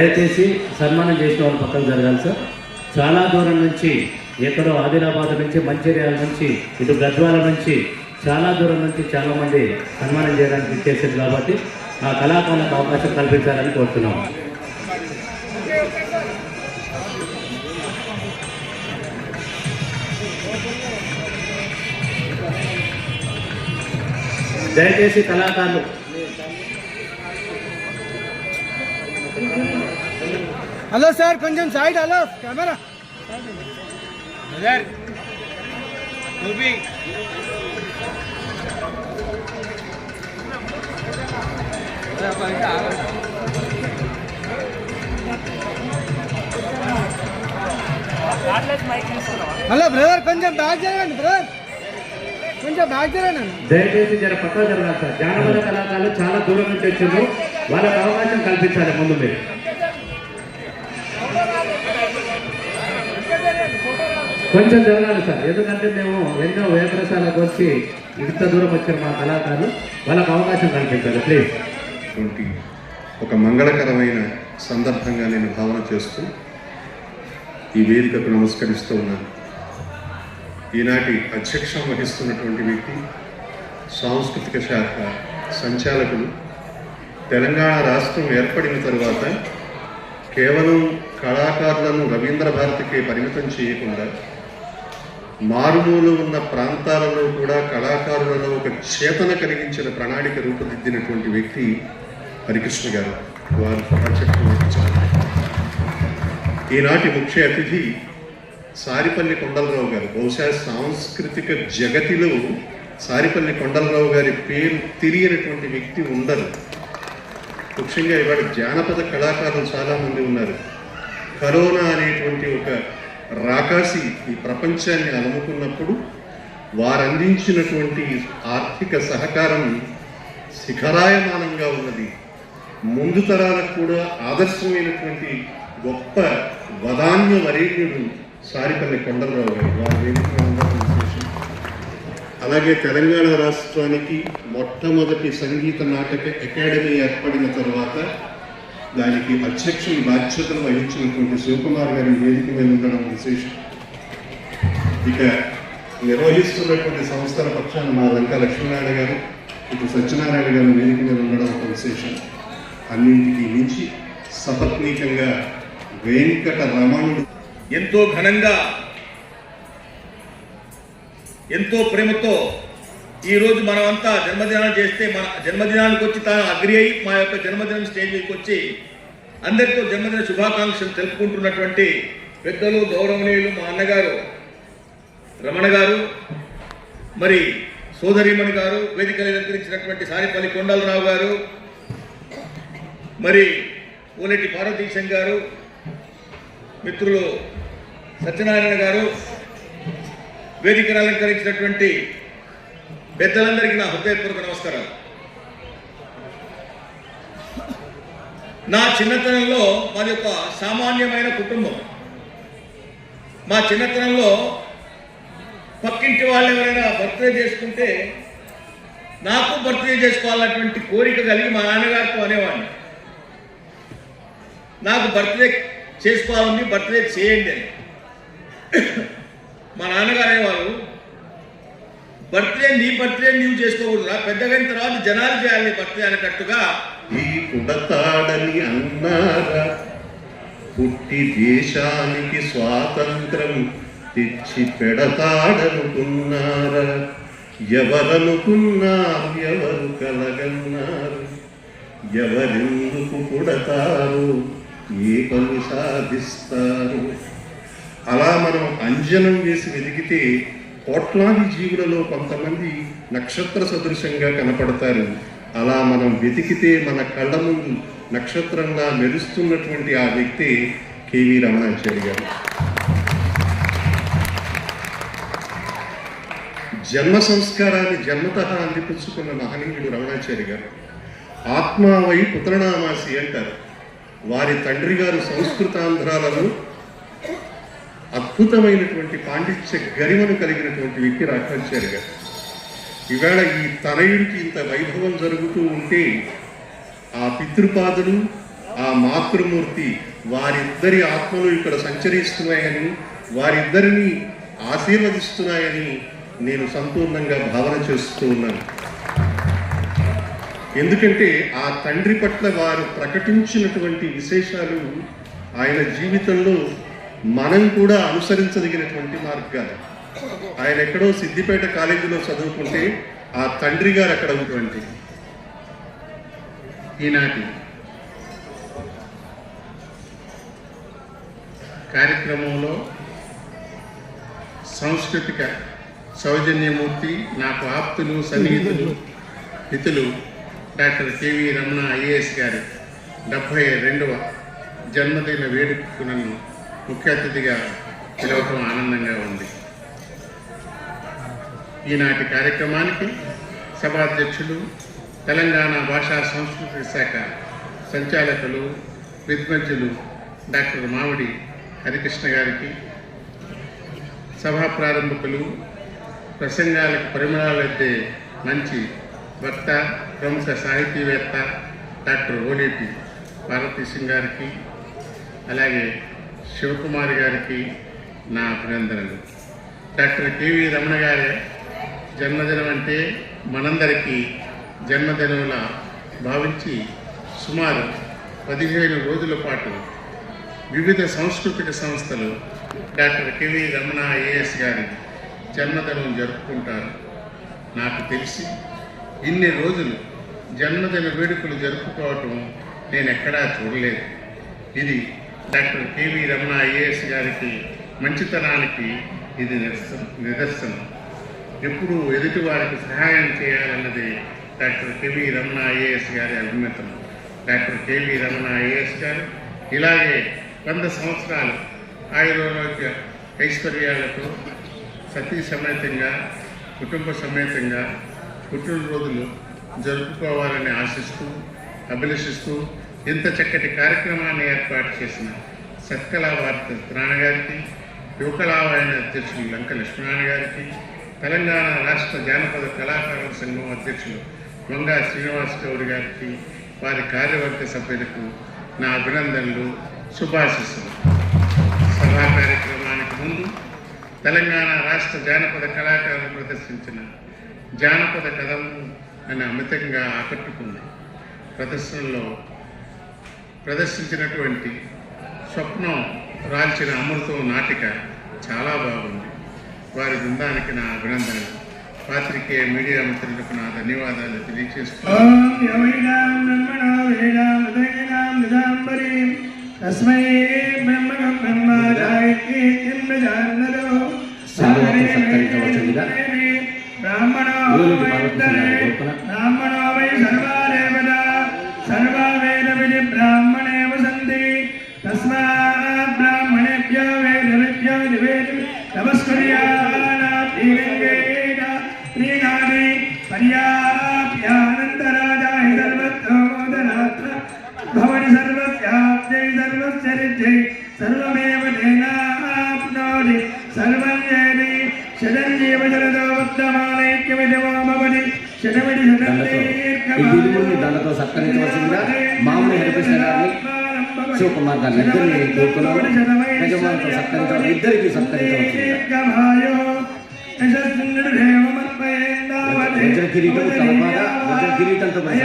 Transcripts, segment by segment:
దయచేసి సన్మానం చేసిన వాళ్ళు పక్కన జరగాలి సార్. చాలా దూరం నుంచి ఎక్కడో ఆదిలాబాద్ నుంచి మంచిర్యాల నుంచి ఇటు గద్వాల నుంచి చాలా దూరం నుంచి చాలామంది సన్మానం చేయడానికి ఇచ్చేసారు కాబట్టి ఆ కళాకారులకు అవకాశం కల్పించాలని కోరుతున్నాం. దయచేసి కళాకారులు హలో సార్ కొంచెం side hello camera. Hello brother కొంచెం బ్యాక్ జరగండి బ్రదర్ కొంచెం బ్యాక్ జరగండి దయచేసి జర పక్కన జరగాలి సార్. జానపద కళాకారులు చాలా దూరం నుంచి వచ్చారు వాళ్ళకి అవకాశం కల్పించాలి ముందు మీరు. కొంచెం జరగాలి సార్. ఎందుకంటే మేము ఎన్నో వేదరసాలకు వచ్చి ఇంత దూరం వచ్చిన మా కళాకారులు వాళ్ళకు అవకాశం కల్పించాలి. ప్లీజ్ ఒక మంగళకరమైన సందర్భంగా నేను భావన చేస్తూ ఈ వేదికకు నమస్కరిస్తూ ఉన్నాను. ఈనాటి అధ్యక్షం వహిస్తున్నటువంటి వ్యక్తి సాంస్కృతిక శాఖ సంచాలకులు తెలంగాణ రాష్ట్రం ఏర్పడిన తరువాత కేవలం కళాకారులను రవీంద్ర భారతికి పరిమితం చేయకుండా మారుమూలు ఉన్న ప్రాంతాలలో కూడా కళాకారులలో ఒక చేతన కలిగించిన ప్రణాళిక రూపుదిద్దినటువంటి వ్యక్తి హరికృష్ణ గారు. వారు ప్రాజెక్టు ఈనాటి ముఖ్య అతిథి సారిపల్లి కొండలరావు గారు. బహుశా సాంస్కృతిక జగతిలో సారిపల్లి కొండలరావు గారి పేరు తిరిగినటువంటి వ్యక్తి ఉండరు. ముఖ్యంగా ఇవాళ జానపద కళాకారులు చాలామంది ఉన్నారు. కరోనా అనేటువంటి ఒక రాకాసి ఈ ప్రపంచాన్ని అలముకున్నప్పుడు వారందించినటువంటి ఆర్థిక సహకారం శిఖరాయమానంగా ఉన్నది ముందు తరాలకు కూడా ఆదర్శమైనటువంటి గొప్ప వదాన్య వరేణ్యుడు సారిపల్లి కొండలరావు గారు వారి విశేషం. అలాగే తెలంగాణ రాష్ట్రానికి మొట్టమొదటి సంగీత నాటక అకాడమీ ఏర్పడిన తర్వాత దానికి అధ్యక్షుని బాధ్యతలు వహించినటువంటి శివకుమార్ గారి వేదిక మీద ఉండడం విశేషం. ఇక నిర్వహిస్తున్నటువంటి సంస్థల పక్షాన మా లంక లక్ష్మీనారాయణ గారు ఇటు సత్యనారాయణ గారు వేదిక మీద ఉండడం ఒక విశేషం. అన్నింటికి మించి సపత్నీకంగా వెంకట రమణుడు ఎంతో ఘనంగా ఎంతో ప్రేమతో ఈరోజు మనమంతా జన్మదినాలు చేస్తే మన జన్మదినానికి వచ్చి తాను అగ్రి అయి మా యొక్క జన్మదినం స్టేజ్కి వచ్చి అందరితో జన్మదిన శుభాకాంక్షలు తెలుపుకుంటున్నటువంటి పెద్దలు గౌరవనీయులు మా అన్నగారు రమణ గారు మరి సోదరీమణి గారు వేదికలు అలంకరించినటువంటి సారిపల్లి కొండలరావు గారు మరి ఓలెట్టి పార్వతీశం గారు మిత్రులు సత్యనారాయణ గారు వేదికను అలంకరించినటువంటి పెద్దలందరికీ నా హృదయపూర్వక నమస్కారాలు. నా చిన్నతనంలో మాది ఒక సామాన్యమైన కుటుంబం. మా చిన్నతనంలో పక్కింటి వాళ్ళు ఎవరైనా బర్త్డే చేసుకుంటే నాకు బర్త్డే చేసుకోవాలన్నటువంటి కోరిక కలిగి మా నాన్నగారితో అనేవాడిని. నాకు బర్త్డే చేసుకోవాలని బర్త్డే చేయండి అని. మా నాన్నగారు అనేవారు బర్త్డే నీ బర్త్డే నీవు చేసుకోకూడదురా. పెద్దగైన తర్వాత జనాలు చేయాలి నీ బర్త్డే అనేటట్టుగా. ఈ పుడతాడని అన్నారా? పుట్టి దేశానికి స్వాతంత్రం తెచ్చి పెడతాడనుకున్నారా? ఎవరనుకున్నా ఎవరు కలగన్నారు? ఎవరెందుకు పుడతారు? ఏ పని సాధిస్తారు? అలా మనం అంజనం వేసి వెతికితే కోట్లాది జీవులలో కొంతమంది నక్షత్ర సదృశంగా కనపడతారు. అలా మనం వెతికితే మన కళ్ళ ముందు నక్షత్రంగా మెరుస్తున్నటువంటి ఆ వ్యక్తి కేవీ రమణాచారి గారు. జన్మ సంస్కారాన్ని జన్మత అందిపుచ్చుకున్న మహనీయుడు రమణాచారి గారు. ఆత్మావై పుత్రనామాసి అంటారు. వారి తండ్రి గారు సంస్కృతాంధ్రాలను అద్భుతమైనటువంటి పాండిత్య గరిమను కలిగినటువంటి వ్యక్తి రాఘవాచార్య గారు. ఈవేళ ఈ తనయుడికి ఇంత వైభవం జరుగుతూ ఉంటే ఆ పితృపాదులు ఆ మాతృమూర్తి వారిద్దరి ఆత్మలు ఇక్కడ సంచరిస్తున్నాయని వారిద్దరిని ఆశీర్వదిస్తున్నాయని నేను సంపూర్ణంగా భావన చేస్తూ ఉన్నాను. ఎందుకంటే ఆ తండ్రి పట్ల వారు ప్రకటించినటువంటి విశేషాలు ఆయన జీవితంలో మనం కూడా అనుసరించదగినటువంటి మార్గాలు ఆయన ఎక్కడో సిద్దిపేట కాలేజీలో చదువుకుంటే ఆ తండ్రి గారు అక్కడ ఉన్నటువంటి? ఈనాటి. కార్యక్రమంలో సాంస్కృతిక సౌజన్యమూర్తి నాకు ఆప్తులు సన్నిహితులు మితులు డాక్టర్ కేవీ రమణ ఐఏఎస్ గారి డెబ్భై రెండవ జన్మదిన వేడుకకు నన్ను ముఖ్య అతిథిగా పిలవటం ఆనందంగా ఉంది. ఈనాటి కార్యక్రమానికి సభాధ్యక్షులు తెలంగాణ భాషా సంస్కృతి శాఖ సంచాలకులు విద్వజ్జులు డాక్టర్ మామిడి హరికృష్ణ గారికి సభా ప్రారంభకులు ప్రసంగాలకు పరిమళాలెద్దే మంచి వక్త ప్రముఖ సాహితీవేత్త డాక్టర్ ఓలేటి పార్వతీ సింగ్ గారికి అలాగే శివకుమారి గారికి నా అభినందనలు. డాక్టర్ కేవీ రమణ గారి జన్మదినం అంటే మనందరికీ జన్మదినంలా భావించి సుమారు పదిహేను రోజుల పాటు వివిధ సాంస్కృతిక సంస్థలు డాక్టర్ కేవీ రమణ ఐఏఎస్ గారి జన్మదినం జరుపుకుంటారు. నాకు తెలిసి ఇన్ని రోజులు జన్మదిన వేడుకలు జరుపుకోవటం నేను ఎక్కడా చూడలేదు. ఇది డాక్టర్ కేవీ రమణ ఐఏఎస్ గారికి మంచితనానికి ఇది నిదర్శనం నిదర్శనం. ఎప్పుడు ఎదుటి వారికి సహాయం చేయాలన్నది డాక్టర్ కెవి రమణ ఐఏఎస్ గారి అభిమతం. Doctor K V Ramana IAS గారు ఇలాగే వంద సంవత్సరాలు ఆయుర్వేద ఐశ్వర్యాలతో సతీ సమేతంగా కుటుంబ సమేతంగా పుట్టినరోజులు జరుపుకోవాలని ఆశిస్తూ అభిలషిస్తూ ఇంత చక్కటి కార్యక్రమాన్ని ఏర్పాటు చేసిన సత్కళా వార్త త్రాణ గారికి యువకళావాయన అధ్యక్షులు లంక లక్ష్మణ గారికి తెలంగాణ రాష్ట్ర జానపద కళాకారుల సంఘం అధ్యక్షులు వంగా శ్రీనివాస్ గౌడ్ గారికి వారి కార్యవర్గ సభ్యులకు నా అభినందనలు శుభాశిస్సులు. సభా కార్యక్రమానికి ముందు తెలంగాణ రాష్ట్ర జానపద కళాకారులు ప్రదర్శించిన జానపద కథం అని అమితంగా ఆకట్టుకుంది. ప్రదర్శనలో ప్రదర్శించినటువంటి స్వప్నం రాల్చిన అమృతం నాటిక చాలా బాగుంది. వారి బృందానికి నా అభినందనలు. పాత్రికేయ మీడియా మిత్రులకు నా ధన్యవాదాలు తెలియజేస్తూ ఓం కుమార్ గారిని ఇద్దరిని కోరుతున్నాను యజమానితో సత్కరించడం ఇద్దరికి సత్కరించవలసిందిగా కిరీటం తలపాగ వజ్ర కిరీటంతో మరి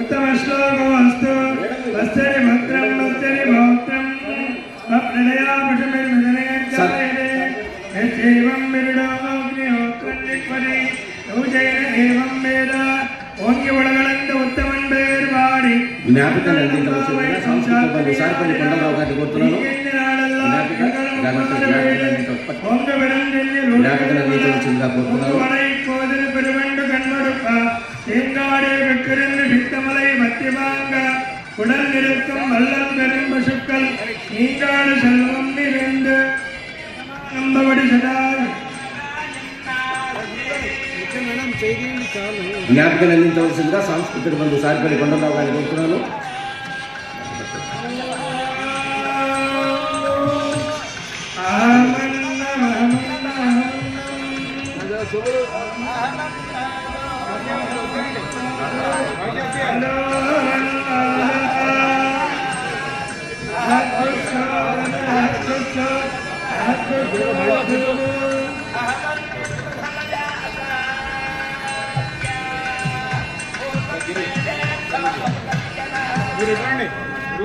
ఉత్తమ శ్లోకోస్తు వస్తరి భద్రం వస్తరి భౌత్రం వాడి జ్ఞాపికను అందించవలసిందిగా సంస్కృత బంధు సారిపల్లి కొండలరావు గారిని కోరుతున్నాను జ్ఞాపికను అందించవలసిందిగా కోరుతున్నాను உடல் நிறுத்தம் வல்லம் பெரும் பசுக்கள் நீங்காடு செல்வம் நிறைந்து நம்பபடி சதா జ్ఞాపికలు అందించవలసిందిగా సాంస్కృతిక బంధు సారిపల్లి కొండరావు గారిని కోరుతున్నాను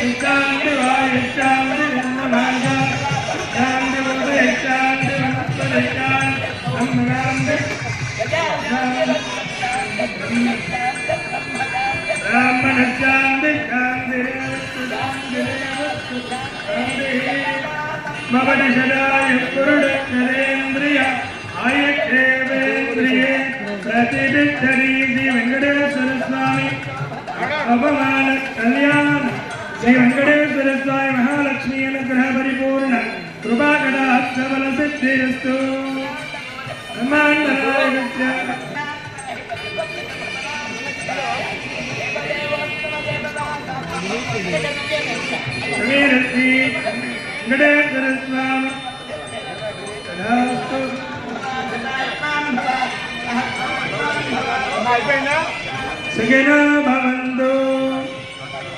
ഇതാണ്ട് വാഴാണ്ട് വന്ന ഭാഷ ഇതാണ്ട് വെള്ളാണ്ട് വന്നപ്പോഴാണ്ട് അമ്മരാണ്ട് ബ്രാഹ്മണാണ്ട് മകടശരായ കുരുട് നരേന്ദ്രിയ ആയക്ഷേവേന്ദ്രിയേ പ്രതിഷ്ഠരീതി വെങ്കടേശ്വര സ്വാമി അപമാന శ్రీ వెంకటేశ్వర స్వామి మహాలక్ష్మి అనుగ్రహ పరిపూర్ణ కృపాకటాక్షబల సిద్ధిరస్తు వెంకటేశ్వర స్వామి తదాస్తు. సుఖినో భవంతు.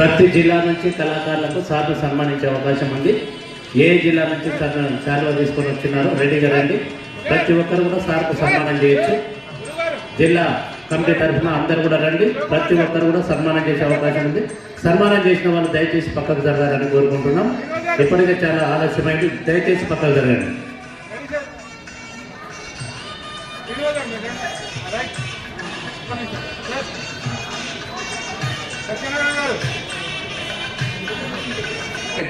ప్రతి జిల్లా నుంచి కళాకారులకు సార్లు సన్మానించే అవకాశం ఉంది. ఏ జిల్లా నుంచి శాలువా తీసుకొని వచ్చినారో రెడీగా రండి. ప్రతి ఒక్కరు కూడా సార్కు సన్మానం చేయొచ్చు. జిల్లా కమిటీ తరఫున అందరు కూడా రండి. ప్రతి ఒక్కరు కూడా సన్మానం చేసే అవకాశం ఉంది. సన్మానం చేసిన వాళ్ళు దయచేసి పక్కకు జరగాలని కోరుకుంటున్నాం. ఇప్పటికే చాలా ఆలస్యమైంది. దయచేసి పక్కకు జరగండి.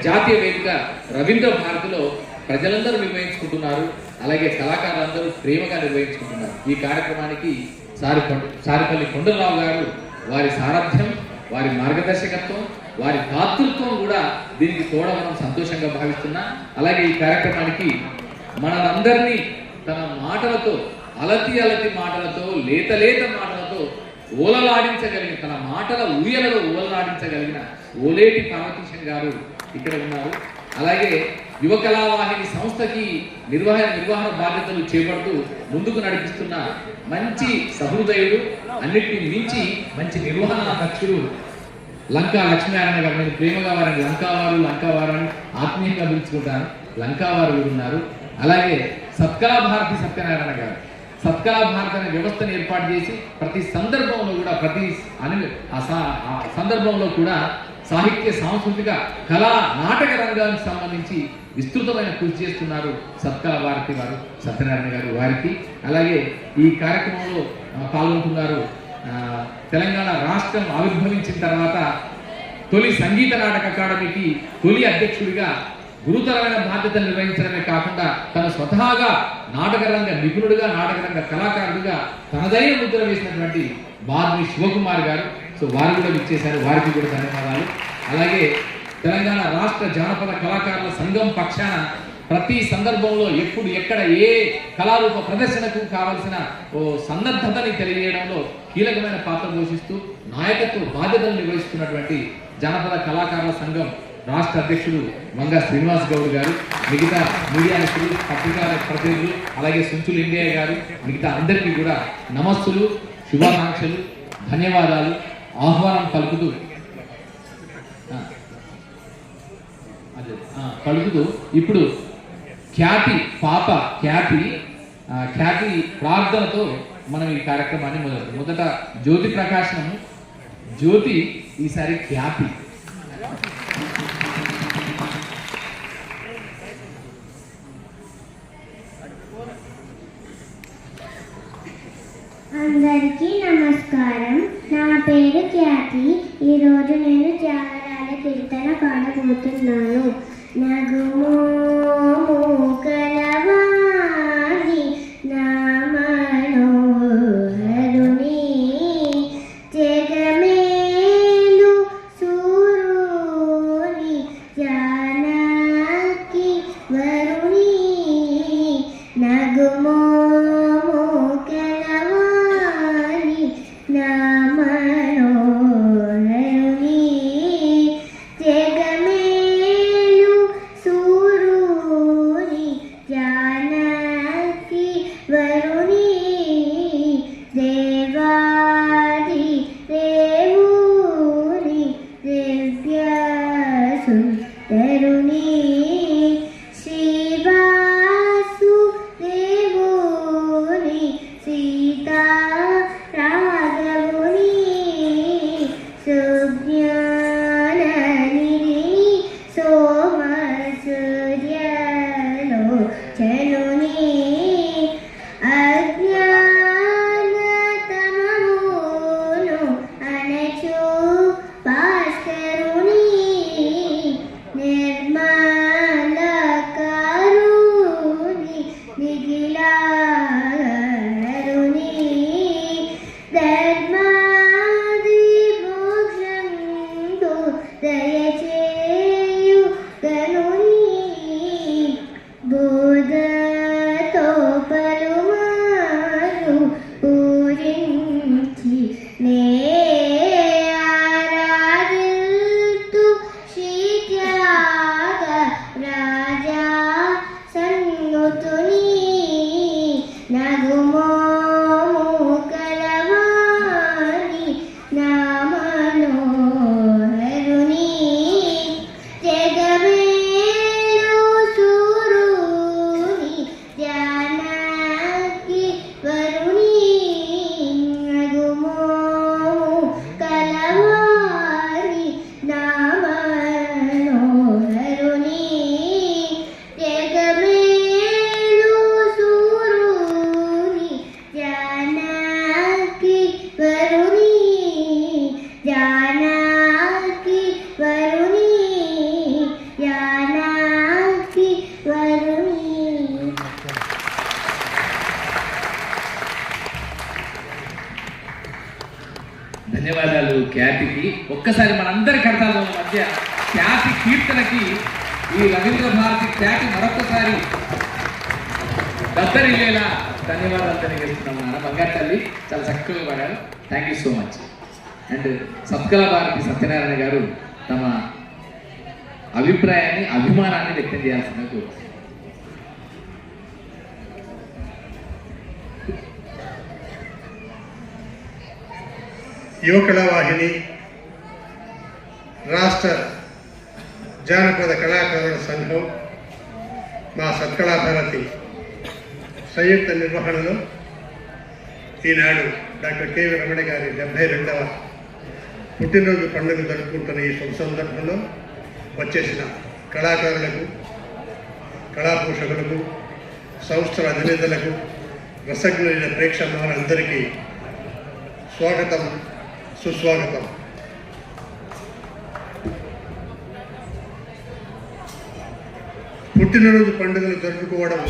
జాతీయ వేదిక రవీంద్ర భారతిలో ప్రజలందరూ నిర్వహించుకుంటున్నారు. అలాగే కళాకారులందరూ ప్రేమగా నిర్వహించుకుంటున్నారు. ఈ కార్యక్రమానికి సారి సారిపల్లి కొండలరావు గారు వారి సారథ్యం వారి మార్గదర్శకత్వం వారి దాతృత్వం కూడా దీనికి తోడవడం సంతోషంగా భావిస్తున్నా. అలాగే ఈ కార్యక్రమానికి మనందరినీ తన మాటలతో అలతి అలతి మాటలతో లేత లేత మాటలతో ఓలలాడించగలిగిన తన మాటల ఊయలలో ఓలలాడించగలిగిన ఓలేటి పార్వతీశం గారు ఇక్కడ ఉన్నారు. అలాగే యువ కళావాహిని సంస్థకి నిర్వహణ నిర్వహణ బాధ్యతలు చేపడుతూ ముందుకు నడిపిస్తున్న మంచి సహృదయుడు అన్నిటిని మించి మంచి నిర్వహణ దక్షుడు లంకా లక్ష్మీనారాయణ గారు. నేను ప్రేమగా వారిని లంకావారు లంకావారు అని ఆత్మీయంగా పిలుచుకుంటాను. లంకావారు ఉన్నారు. అలాగే సత్కళా భారతి సత్యనారాయణ గారు. సత్కళా భారత అనే వ్యవస్థను ఏర్పాటు చేసి ప్రతి సందర్భంలో కూడా ప్రతి అని ఆ ఆ సందర్భంలో కూడా సాహిత్య సాంస్కృతిక కళా నాటక రంగానికి సంబంధించి విస్తృతమైన కృషి చేస్తున్నారు సత్కళా భారతి వారు సత్యనారాయణ గారు వారికి. అలాగే ఈ కార్యక్రమంలో పాల్గొంటున్నారు తెలంగాణ రాష్ట్రం ఆవిర్భవించిన తర్వాత తొలి సంగీత నాటక అకాడమీకి తొలి అధ్యక్షుడిగా గురుతరమైన బాధ్యతలు నిర్వహించడమే కాకుండా తన స్వతహాగా నాటకరంగ నిపుణుడిగా నాటకరంగ కళాకారుడిగా తనదైన ముద్ర వేసినటువంటి బాద్మి శివకుమార్ గారు సో వారు కూడా విచ్చేశారు వారికి కూడా ధన్యవాదాలు. అలాగే తెలంగాణ రాష్ట్ర జానపద కళాకారుల సంఘం పక్షాన ప్రతి సందర్భంలో ఎప్పుడు ఎక్కడ ఏ కళారూప ప్రదర్శనకు కావలసిన ఓ సన్నద్ధతని తెలియజేయడంలో కీలకమైన పాత్ర పోషిస్తూ నాయకత్వ బాధ్యతలు నిర్వహిస్తున్నటువంటి జానపద కళాకారుల సంఘం రాష్ట్ర అధ్యక్షుడు మంగా శ్రీనివాస్ గౌడ్ గారు మిగతా మీడియా మిత్రులు పత్రికా ప్రతినిధులు అలాగే సుంచులు ఇండియా గారు మిగతా అందరికీ కూడా నమస్సులు శుభాకాంక్షలు ధన్యవాదాలు. ఆహ్వానం పలుకుతూ. అదే. పలుకుతూ. ఇప్పుడు ఖ్యాతి పాప ఖ్యాతి ఖ్యాతి ప్రార్థనతో మనం ఈ కార్యక్రమాన్ని మొదలు మొదట జ్యోతి ప్రకాశనము జ్యోతి ఈసారి ఖ్యాతి. అందరికీ నమస్కారం. పేరు ఖ్యాతి ఈరోజు నేను జాగరాల కీర్తన పాడబోతున్నాను. నగుమోము నాన్న చాలా చక్కగా పాడారు. Thank you so much and Satkala Bharati Satyanarayana garu తమ అభిప్రాయాన్ని అభిమానాన్ని వ్యక్తం చేయాల్సిందిగా కోరుతున్నాను. యువకళా వాహిని రాష్ట్ర జానపద కళాకారుల సంఘం మా సత్కళాభారతి సంయుక్త నిర్వహణలో ఈనాడు డాక్టర్ కెవి రమణ గారి డెబ్బై రెండవ పుట్టినరోజు పండుగ జరుపుకుంటున్న ఈ శుభ సందర్భంలో వచ్చేసిన కళాకారులకు కళాపోషకులకు సంస్థల అధినేతలకు రసజ్ఞులైన ప్రేక్షకులందరికీ స్వాగతం సుస్వాగతం. పుట్టినరోజు పండుగలు జరుపుకోవడం